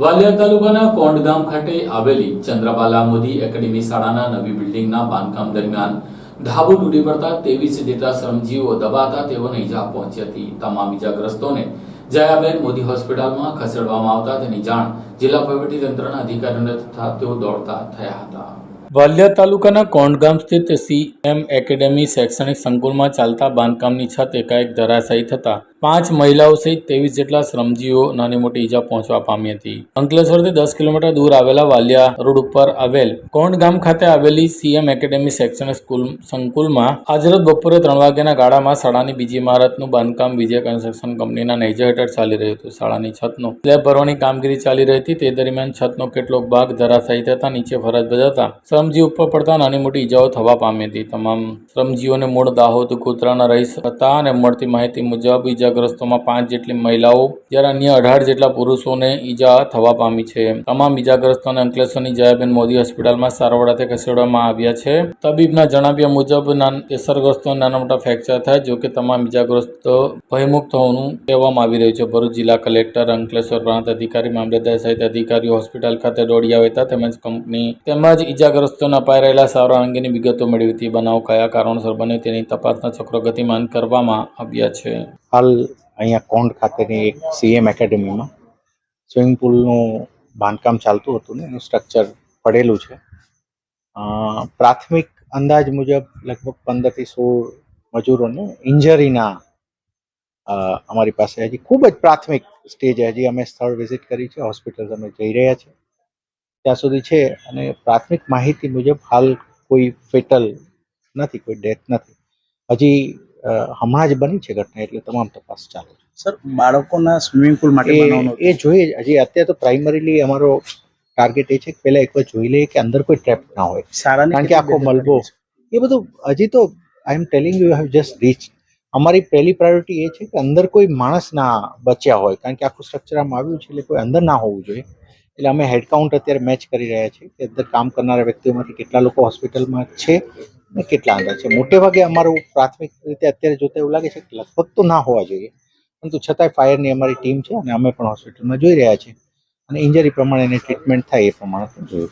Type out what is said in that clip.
વાલિયા તાલુકાના કોંડ ગામ ખાતે આવેલી ચંદ્રબાલા મોદી એકેડેમી શાળાના નવી બિલ્ડિંગના બાંધકામ દરમિયાન ધાબો તૂટી પડતા ત્રેવીસ જેટલા શ્રમજીવીઓ દબાતા તેઓને ઈજા પહોંચી હતી. તમામ ઈજાગ્રસ્તોને જયાબેન મોદી હોસ્પિટલમાં ખસેડવામાં આવતા તેની જાણ જિલ્લા વહીવટીતંત્રના અધિકારીઓને તથા તેઓ દોડતા થયા હતા. વાલિયા તાલુકાના કોંડગામ સ્થિત સીએમ એકેડેમી શૈક્ષણિક સંકુલમાં ચાલતા બાંધકામની છત એકાએક ધરાશાયી થતા પાંચ મહિલાઓ સહિત ત્રેવીસ જેટલા શ્રમજીવીઓ નાની મોટી ઈજા પહોંચવા પામી હતી. અંકલેશ્વરથી દસ કિલોમીટર દૂર આવેલા વાલિયા રોડ ઉપર આવેલ કોંડ ગામ ખાતે આવેલી સીએમ એકેડેમી શૈક્ષણિક સ્કૂલ સંકુલમાં આજરોજ બપોરે ત્રણ વાગ્યાના ગાળામાં શાળાની બીજી ઇમારતનું બાંધકામ વિજય કન્સ્ટ્રક્શન કંપનીના નેજા હેઠળ ચાલી રહ્યું હતું. શાળાની છતનો સ્લેબ ભરવાની કામગીરી ચાલી રહી હતી. તે દરમિયાન છતનો કેટલોક ભાગ ધરાશાયી થતા નીચે ફરજ બજાવતા શ્રમજીવ ઉપર પડતા નાની મોટી ઈજાઓ થવા પામી હતી. તમામ શ્રમજીવોને મૂળ દાહોદ ગોત્રાના રહીશ હતા અને મળતી માહિતી મુજબ ઈજાગ્રસ્તોમાં પાંચ જેટલી મહિલાઓ, જ્યારે અન્ય અઢાર જેટલા પુરુષોને ઈજા થવા પામી છે. તમામ ઈજાગ્રસ્તોને અંકલેશ્વરની જયાબેન મોદી હોસ્પિટલમાં સારવાર અર્થે ખસેડવામાં આવ્યા છે. તબીબના જણાવ્યા મુજબ અસરગ્રસ્તોને નાના મોટા ફ્રેક્ચર થયા જો કે તમામ ઈજાગ્રસ્તો ભયમુક્ત હોવાનું કહેવામાં આવી રહ્યું છે. ભરૂચ જિલ્લા કલેક્ટર, અંકલેશ્વર પ્રાંત અધિકારી, મામલતદાર સહિત અધિકારીઓ હોસ્પિટલ ખાતે દોડી આવ્યા હતા. તેમજ કંપની તેમજ ઈજાગ્રસ્તોને અપાઈ રહેલા સારવાર અંગેની વિગતો મેળવી હતી. બનાવ કયા કારણોસર બન્યો તેની તપાસના ચક્રો ગતિમાન કરવામાં આવ્યા છે. હાલ અહીંયા કોંડ ખાતેની એક સીએમ એકેડેમીમાં સ્વિમિંગ પુલનું બાંધકામ ચાલતું હતું ને, એનું સ્ટ્રક્ચર પડેલું છે. પ્રાથમિક અંદાજ મુજબ લગભગ પંદરથી સોળ મજૂરોને ઇન્જરીના અમારી પાસે હજી ખૂબ જ પ્રાથમિક સ્ટેજ હજી અમે સ્થળ વિઝિટ કરી છે. હોસ્પિટલ અમે જઈ રહ્યા છીએ. ત્યાં સુધી છે અને પ્રાથમિક માહિતી મુજબ હાલ કોઈ ફેટલ નથી કોઈ ડેથ નથી. હજી હમણાં જ બની છે ઘટના એટલે તમામ તપાસ ચાલુ છે. સર બાળકોના સ્વિમિંગ પુલ માટે એ જોઈએ. હજી અત્યારે તો પ્રાઇમરીલી અમારો ટાર્ગેટ એ છે કે પહેલા એકવાર જોઈ લઈએ કે અંદર કોઈ ટ્રેપ ના હોય. સારા કારણ કે આખો મલબો એ બધું હજી તો I am telling you have just reach અમારી પહેલી પ્રાયોરિટી એ છે કે અંદર કોઈ માણસ ના બચ્યા હોય. કારણ કે આખું સ્ટ્રક્ચર આમ આવ્યું છે એટલે કોઈ અંદર ના હોવું જોઈએ. એટલે અમે હેડ કાઉન્ટ અત્યારે મેચ કરી રહ્યા છીએ કે અંદર કામ કરનારા વ્યક્તિઓમાંથી કેટલા લોકો હોસ્પિટલમાં છે અને કેટલા અંદર છે. મોટે ભાગે અમારું પ્રાથમિક રીતે અત્યારે જોતા એવું લાગે છે કે લગભગ તો ના હોવા જોઈએ, પરંતુ છતાંય ફાયરની અમારી ટીમ છે અને અમે પણ હોસ્પિટલમાં જોઈ રહ્યા છીએ અને ઇન્જરી પ્રમાણે એની ટ્રીટમેન્ટ થાય એ પ્રમાણે પણ જોયું